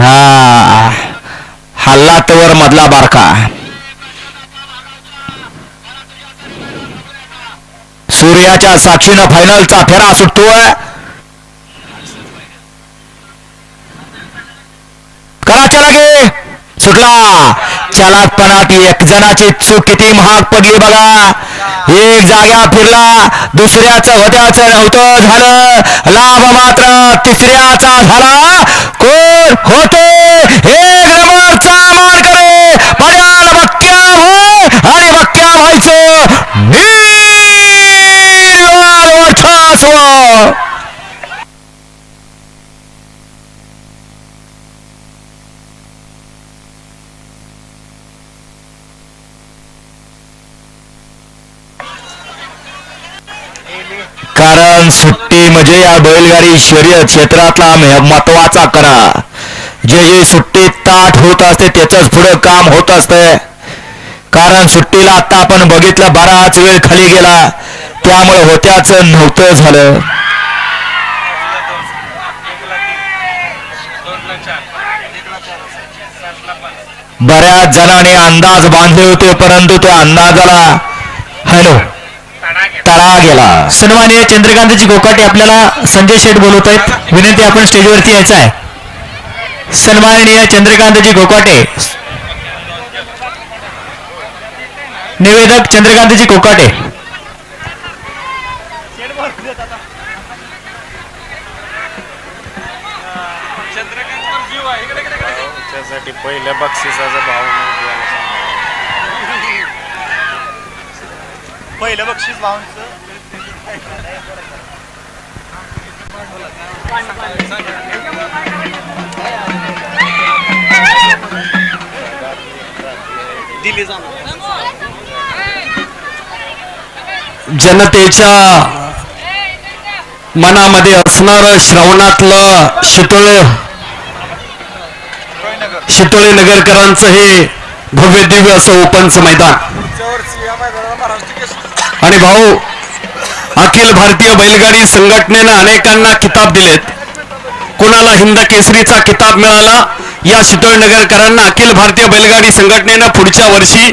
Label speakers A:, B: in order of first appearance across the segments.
A: हा. हल्ला तवर मधला बारका. सूर्याच्या साक्षीनं फायनलचा फेरा सुटतोय. करा चला गे. सुटला. चालाकपणात एक जणाची चूक किती महाग पडली बघा. एक जाग्या फिरला दुसऱ्याचं होत्याचं नव्हतं झालं. लाभ मात्र तिसऱ्याचा झाला. कोण होते? हे कारण सुट्टी म्हणजे या बैलगाडी शर्यत क्षेत्रातला महत्त्वाचा करा जे जे सुट्टी ताट होत असते त्याच पुढे काम होत असते. कारण सुट्टीला आता आपण बघितलं बराच वेळ खाली गेला. त्यामुळे होत्याच नव्हतं झालं. बऱ्याच जणांनी अंदाज बांधले होते परंतु त्या अंदाजाला हॅलो. तडा गेला.
B: सन्माननीय चंद्रकांतजी गोकाटे आपल्याला संजय शेठ बोलवत आहेत. विनंती आपण स्टेजवरती यायचं आहे. सन्माननीय चंद्रकांतजी गोकाटे. निवेदक चंद्रकांतजी कोकाटे
C: त्यासाठी पहिल्या बक्षिसाचा भाव
D: पहिलं बक्षीस दिली
E: जनतेच्या मनामध्ये असणारं श्रवणातलं शितोळ. शितोळे नगरकरांचं हे भव्य दिव्य असं ओपनचं मैदान. आणि भाऊ अखिल भारतीय बैलगाडी संघटनेनं अनेकांना किताब दिलेत. कोणाला हिंद केसरीचा किताब मिळाला? या शितोळ नगरकरांना अखिल भारतीय बैलगाडी संघटनेनं पुढच्या वर्षी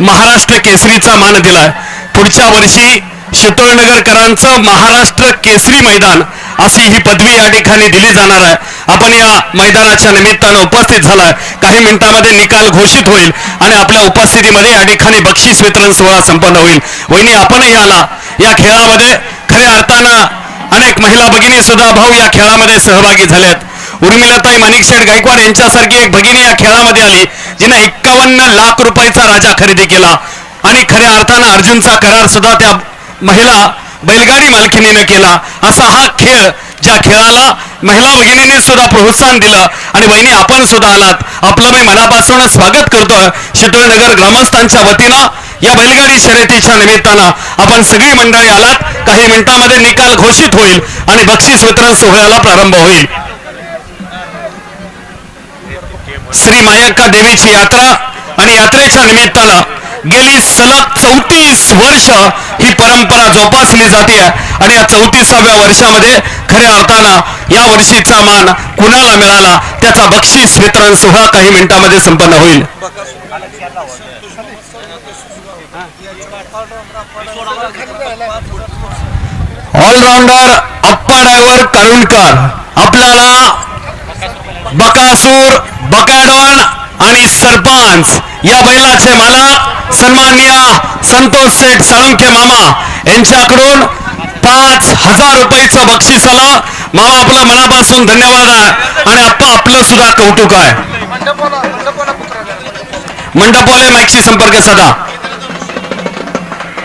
E: महाराष्ट्र केसरीचा मान दिलाय. पुढच्या वर्षी शितोळ नगरकरांचं महाराष्ट्र केसरी मैदान अशी ही पदवी या ठिकाणी दिली जाणार आहे. आपण या मैदानाच्या निमित्तानं उपस्थित झालाय. काही मिनिटांमध्ये निकाल घोषित होईल आणि आपल्या उपस्थितीमध्ये या ठिकाणी बक्षीस वितरण सोहळा संपन्न होईल. वहिनी आपणही आला. या खेळामध्ये खऱ्या अर्थानं अनेक महिला भगिनी सुद्धा भाऊ या खेळामध्ये सहभागी झाल्यात उर्मिलाताई माणिकशेठ गायकवाड यांच्यासारखी एक भगिनी या खेळामध्ये आली जिने एक्कावन्न लाख रुपयाचा राजा खरेदी केला. आणि खऱ्या अर्थानं अर्जुनचा करार सुद्धा त्या महिला बैलगाडी मालकिनीनं केला. असा हा खेळ ज्या खेळाला महिला भगिनींनी सुद्धा प्रोत्साहन दिलं आणि वहिनी आपण सुद्धा आलात. आपलं मी मनापासूनच स्वागत करतोय. शितोळनगर ग्रामस्थांच्या वतीनं या बैलगाडी शर्यतीच्या निमित्तानं आपण सगळी मंडळी आलात. काही मिनिटांमध्ये निकाल घोषित होईल आणि बक्षीस वितरण सोहळ्याला प्रारंभ होईल. श्री मायक्का देवीची यात्रा आणि यात्रेच्या निमित्तानं गेली सलग चौतीस वर्ष ही परंपरा जोपासली जाते. आणि या चौतीसाव्या वर्षामध्ये खऱ्या अर्थानं या वर्षीचा मान कुणाला मिळाला त्याचा बक्षीस वितरण सोहळा काही मिनिटांमध्ये संपन्न होईल. All-rounder Appa driver Karunakar. आपल्याला बकासूर बकाडॉन आणि सरपंच या बैलाचे मालक सन्माननीय संतोष शेठ साळुंखे मामा यांच्याकडून पाच हजार रुपयाचं बक्षीस आलं मामा आपला मनापासून धन्यवाद आहे. आणि आप्पा आपलं सुद्धा कौतुक आहे. मंडपवाले मॅक्सी संपर्क साधा.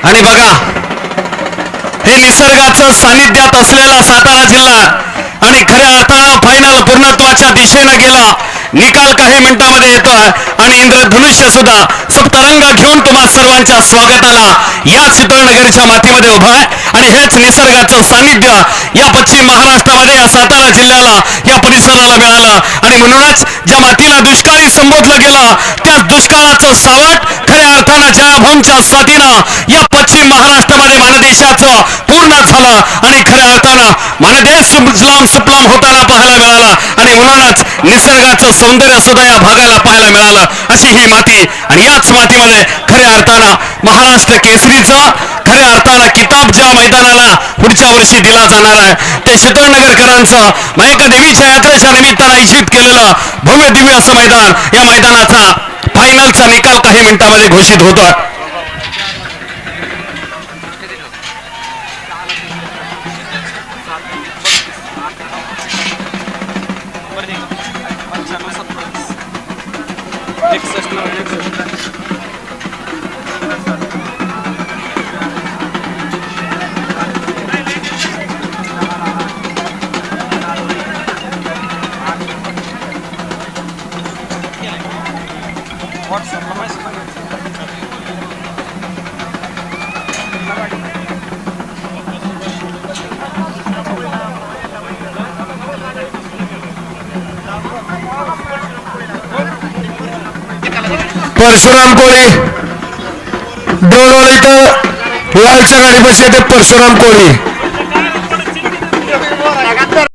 E: आणि बघा हे निसर्गाचं सानिध्यात असलेला सातारा जिल्हा आणि खऱ्या अर्थानं फायनल पूर्णत्वाच्या दिशेनं गेला. निकाल काही मिनिटांमध्ये येतोय. आणि इंद्रधनुष्य सुद्धा सप्तरंग घेऊन तुम्हा सर्वांच्या स्वागताला या चितळनगरच्या मातीमध्ये उभा आहे. आणि हेच निसर्गाचं सानिध्य या पश्चिम महाराष्ट्रामध्ये या सातारा जिल्ह्याला या परिसराला मिळालं. आणि म्हणूनच ज्या मातीला दुष्काळी संबोधलं गेलं त्या दुष्काळाचं सावट खऱ्या अर्थानं जयाभूमच्या साथीनं या पश्चिम महाराष्ट्रामध्ये मानदेशाचं पूर्ण झालं. आणि खऱ्या अर्थानं मानदेश सुजलाम सुफलाम होताना पाहायला मिळाला. आणि म्हणूनच निसर्गाचं सौंदर्य सुद्धा या भागाला पाहायला मिळालं. अशी ही माती आणि याच मातीमध्ये खऱ्या अर्थानं महाराष्ट्र केसरीचं खऱ्या अर्थानं किताब ज्या मैदानाला पुढच्या वर्षी दिला जाणार आहे ते नगरकरांचं मायका देवीच्या यात्रेच्या निमित्तानं आयोजित केलेलं भव्य दिव्य असं मैदान या मैदानाचा फायनलचा निकाल काही मिनिटांमध्ये घोषित होतो
A: परशुराम कोळी ड्रोनवाला इथं लालच्या गाडी बसले तर परशुराम कोळी